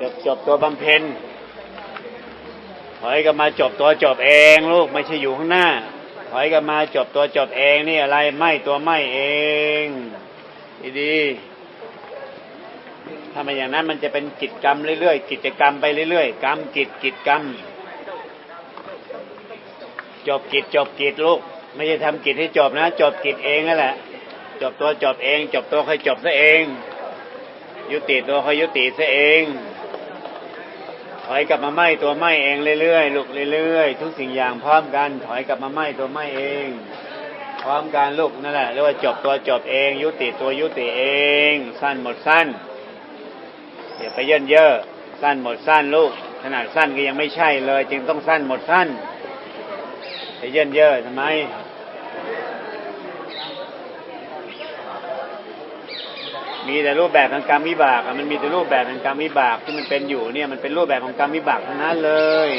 จบจบตัวบำเพ็ญถอยกลับมาจบตัวจบเองลูกไม่ใช่อยู่ข้างหน้า ถอยกลับมาจบตัวจบเองนี่อะไรไม่ตัวไม่เองดีๆถ้าไม่อย่างนั้นมันจะเป็นกิจกรรมเรื่อยๆกิจกรรมไปเรื่อยๆกรรมกิจกิจกรรม จบกิจจบกิจลูก ไม่ใช่ทำกิจให้จบนะ จบกิจเองนั่นแหละ จบตัวจบเอง จบตัวค่อยจบซะเอง ยุติตัวค่อยยุติซะเอง ถอยกลับมาไหมตัวไหมเองเรื่อยๆลูกเรื่อยๆทุกสิ่งอย่างพร้อมกัน ถอยกลับมาไหมตัวไหมเอง พร้อมกันลูกนั่นแหละเรียกว่าจบตัวจบเอง ยุติตัวยุติเอง สั้นหมดสั้นอย่าไปเยินเยอะสั้นหมดสั้นลูกขนาดสั้นก็ยังไม่ใช่เลย จึงต้องสั้นหมดสั้นไปเยินเยอะทำไม มีแต่รูปแบบทางกรรมวิบากอะมันมีแต่รูปแบบทางกรรมวิบากที่มันเป็นอยู่เนี่ยมันเป็นรูปแบบของกรรมวิบากทั้งนั้นเลย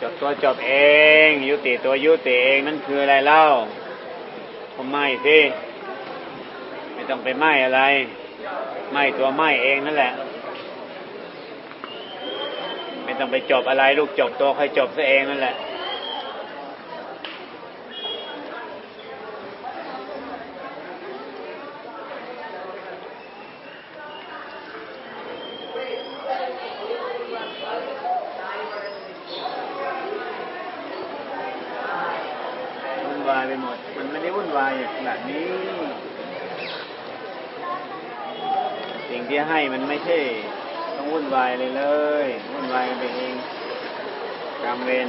จบตัวจบเอง ยุติตัวยุติเองนั่นคืออะไรเล่าก็ไม่สิไม่ต้องไปไม่อะไร ไม่ตัวไม่เองนั่นแหละ ต้องไปจบอะไร ลูกจบตัวใครจบซะเองนั่นแหละวุ่นวายไปหมดมันไม่ได้วุ่นวายอย่างขนาดนี้สิ่งที่ให้มันไม่ใช่ ต้องวุ่นวายเลยเลยวุ่นวายไปเองกรรมเวร